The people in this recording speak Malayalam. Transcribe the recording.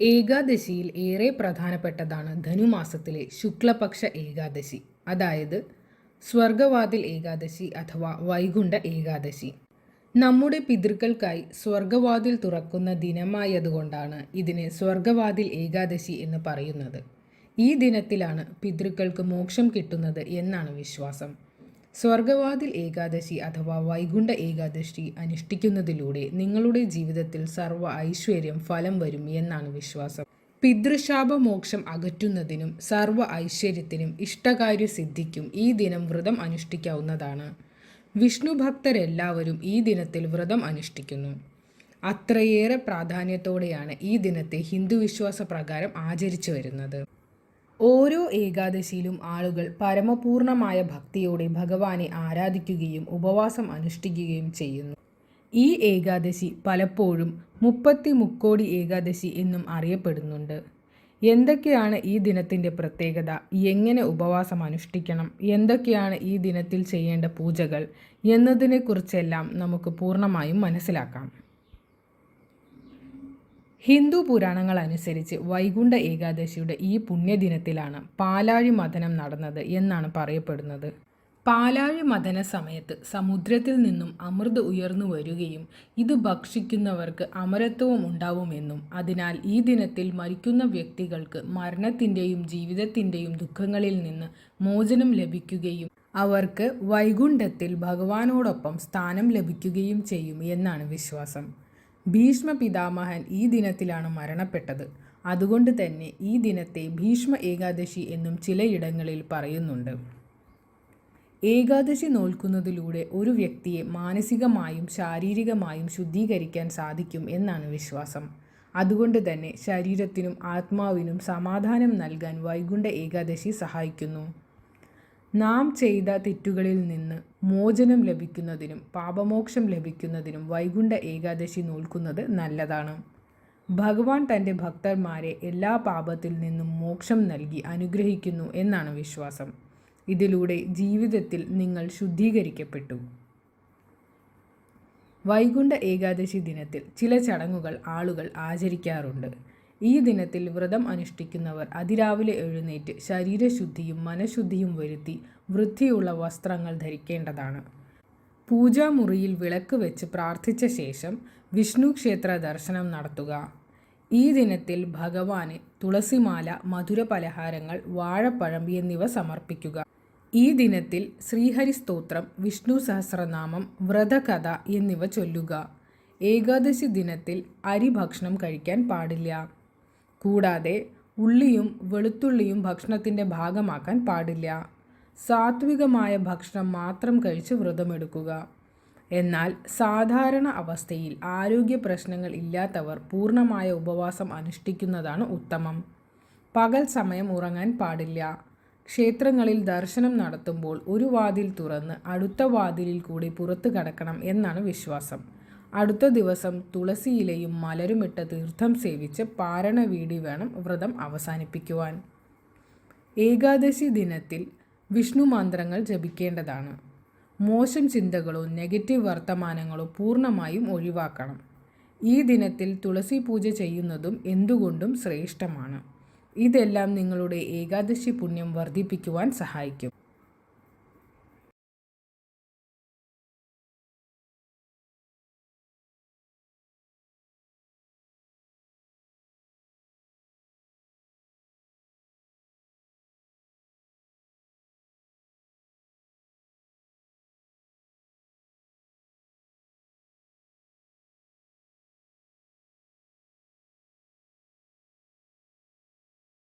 ഏകാദശിയിൽ ഏറെ പ്രധാനപ്പെട്ടതാണ് ധനുമാസത്തിലെ ശുക്ലപക്ഷ ഏകാദശി. അതായത് സ്വർഗവാതിൽ ഏകാദശി അഥവാ വൈകുണ്ഠ ഏകാദശി. നമ്മുടെ പിതൃക്കൾക്കായി സ്വർഗവാതിൽ തുറക്കുന്ന ദിനമായതുകൊണ്ടാണ് ഇതിനെ സ്വർഗവാതിൽ ഏകാദശി എന്ന് പറയുന്നത്. ഈ ദിനത്തിലാണ് പിതൃക്കൾക്ക് മോക്ഷം കിട്ടുന്നത് എന്നാണ് വിശ്വാസം. സ്വർഗവാതിൽ ഏകാദശി അഥവാ വൈകുണ്ഠ ഏകാദശി അനുഷ്ഠിക്കുന്നതിലൂടെ നിങ്ങളുടെ ജീവിതത്തിൽ സർവ ഐശ്വര്യം ഫലം വരും എന്നാണ് വിശ്വാസം. പിതൃശാപമോക്ഷം അകറ്റുന്നതിനും സർവ ഐശ്വര്യത്തിനും ഇഷ്ടകാര്യ സിദ്ധിക്കും ഈ ദിനം വ്രതം അനുഷ്ഠിക്കാവുന്നതാണ്. വിഷ്ണു ഭക്തരെല്ലാവരും ഈ ദിനത്തിൽ വ്രതം അനുഷ്ഠിക്കുന്നു. അത്രയേറെ പ്രാധാന്യത്തോടെയാണ് ഈ ദിനത്തെ ഹിന്ദു വിശ്വാസ പ്രകാരം ആചരിച്ചു വരുന്നത്. ഓരോ ഏകാദശിയിലും ആളുകൾ പരമപൂർണമായ ഭക്തിയോടെ ഭഗവാനെ ആരാധിക്കുകയും ഉപവാസം അനുഷ്ഠിക്കുകയും ചെയ്യുന്നു. ഈ ഏകാദശി പലപ്പോഴും മുപ്പത്തി മുക്കോടി ഏകാദശി എന്നും അറിയപ്പെടുന്നുണ്ട്. എന്തൊക്കെയാണ് ഈ ദിനത്തിന്റെ പ്രത്യേകത? എങ്ങനെ ഉപവാസം അനുഷ്ഠിക്കണം? എന്തൊക്കെയാണ് ഈ ദിനത്തിൽ ചെയ്യേണ്ട പൂജകൾ? എന്നതിനെക്കുറിച്ചെല്ലാം നമുക്ക് പൂർണമായും മനസ്സിലാക്കാം. ഹിന്ദു പുരാണങ്ങൾ അനുസരിച്ച് വൈകുണ്ഠ ഏകാദശിയുടെ ഈ പുണ്യദിനത്തിലാണ് പാലാഴി മഥനം നടന്നത് എന്നാണ് പറയപ്പെടുന്നത്. പാലാഴി മഥന സമയത്ത് സമുദ്രത്തിൽ നിന്നും അമൃത് ഉയർന്നു വരികയും ഇത് ഭക്ഷിക്കുന്നവർക്ക് അമരത്വം ഉണ്ടാവുമെന്നും അതിനാൽ ഈ ദിനത്തിൽ മരിക്കുന്ന വ്യക്തികൾക്ക് മരണത്തിന്റെയും ജീവിതത്തിന്റെയും ദുഃഖങ്ങളിൽ നിന്ന് മോചനം ലഭിക്കുകയും അവർക്ക് വൈകുണ്ഠത്തിൽ ഭഗവാനോടൊപ്പം സ്ഥാനം ലഭിക്കുകയും ചെയ്യും എന്നാണ് വിശ്വാസം. ഭീഷ്മ പിതാമഹൻ ഈ ദിനത്തിലാണ് മരണപ്പെട്ടത്. അതുകൊണ്ട് തന്നെ ഈ ദിനത്തെ ഭീഷ്മ ഏകാദശി എന്നും ചിലയിടങ്ങളിൽ പറയുന്നുണ്ട്. ഏകാദശി നോൽക്കുന്നതിലൂടെ ഒരു വ്യക്തിയെ മാനസികമായും ശാരീരികമായും ശുദ്ധീകരിക്കാൻ സാധിക്കും എന്നാണ് വിശ്വാസം. അതുകൊണ്ട് തന്നെ ശരീരത്തിനും ആത്മാവിനും സമാധാനം നൽകാൻ വൈകുണ്ഠ ഏകാദശി സഹായിക്കുന്നു. നാം ചെയ്ത തെറ്റുകളിൽ നിന്ന് മോചനം ലഭിക്കുന്നതിനും പാപമോക്ഷം ലഭിക്കുന്നതിനും വൈകുണ്ഠ ഏകാദശി നോൽക്കുന്നത് നല്ലതാണ്. ഭഗവാൻ തന്റെ ഭക്തന്മാരെ എല്ലാ പാപത്തിൽ നിന്നും മോക്ഷം നൽകി അനുഗ്രഹിക്കുന്നു എന്നാണ് വിശ്വാസം. ഇതിലൂടെ ജീവിതത്തിൽ നിങ്ങൾ ശുദ്ധീകരിക്കപ്പെട്ടു. വൈകുണ്ഠ ഏകാദശി ദിനത്തിൽ ചില ചടങ്ങുകൾ ആളുകൾ ആചരിക്കാറുണ്ട്. ഈ ദിനത്തിൽ വ്രതം അനുഷ്ഠിക്കുന്നവർ അതിരാവിലെ എഴുന്നേറ്റ് ശരീരശുദ്ധിയും മനഃശുദ്ധിയും വരുത്തി വൃത്തിയുള്ള വസ്ത്രങ്ങൾ ധരിക്കേണ്ടതാണ്. പൂജാമുറിയിൽ വിളക്ക് വെച്ച് പ്രാർത്ഥിച്ച ശേഷം വിഷ്ണു ക്ഷേത്ര ദർശനം നടത്തുക. ഈ ദിനത്തിൽ ഭഗവാന് തുളസിമാല മധുര പലഹാരങ്ങൾ വാഴപ്പഴം എന്നിവ സമർപ്പിക്കുക. ഈ ദിനത്തിൽ ശ്രീഹരി സ്തോത്രം വിഷ്ണു സഹസ്രനാമം വ്രതകഥ എന്നിവ ചൊല്ലുക. ഏകാദശി ദിനത്തിൽ അരി ഭക്ഷണം കഴിക്കാൻ പാടില്ല. കൂടാതെ ഉള്ളിയും വെളുത്തുള്ളിയും ഭക്ഷണത്തിന്റെ ഭാഗമാക്കാൻ പാടില്ല. സാത്വികമായ ഭക്ഷണം മാത്രം കഴിച്ച് വ്രതമെടുക്കുക. എന്നാൽ സാധാരണ അവസ്ഥയിൽ ആരോഗ്യ പ്രശ്നങ്ങൾ ഇല്ലാത്തവർ പൂർണമായ ഉപവാസം അനുഷ്ഠിക്കുന്നതാണ് ഉത്തമം. പകൽ സമയം ഉറങ്ങാൻ പാടില്ല. ക്ഷേത്രങ്ങളിൽ ദർശനം നടത്തുമ്പോൾ ഒരു വാതിൽ തുറന്ന് അടുത്ത വാതിലിൽ കൂടി പുറത്തു കടക്കണം എന്നാണ് വിശ്വാസം. അടുത്ത ദിവസം തുളസിയിലയും മലരുമിട്ട് തീർത്ഥം സേവിച്ച് പാരണ വീടി വേണം വ്രതം അവസാനിപ്പിക്കുവാൻ. ഏകാദശി ദിനത്തിൽ വിഷ്ണു മന്ത്രങ്ങൾ ജപിക്കേണ്ടതാണ്. മോശം ചിന്തകളോ നെഗറ്റീവ് വർത്തമാനങ്ങളോ പൂർണമായും ഒഴിവാക്കണം. ഈ ദിനത്തിൽ തുളസി പൂജ ചെയ്യുന്നതും എന്തുകൊണ്ടും ശ്രേഷ്ഠമാണ്. ഇതെല്ലാം നിങ്ങളുടെ ഏകാദശി പുണ്യം വർദ്ധിപ്പിക്കുവാൻ സഹായിക്കും.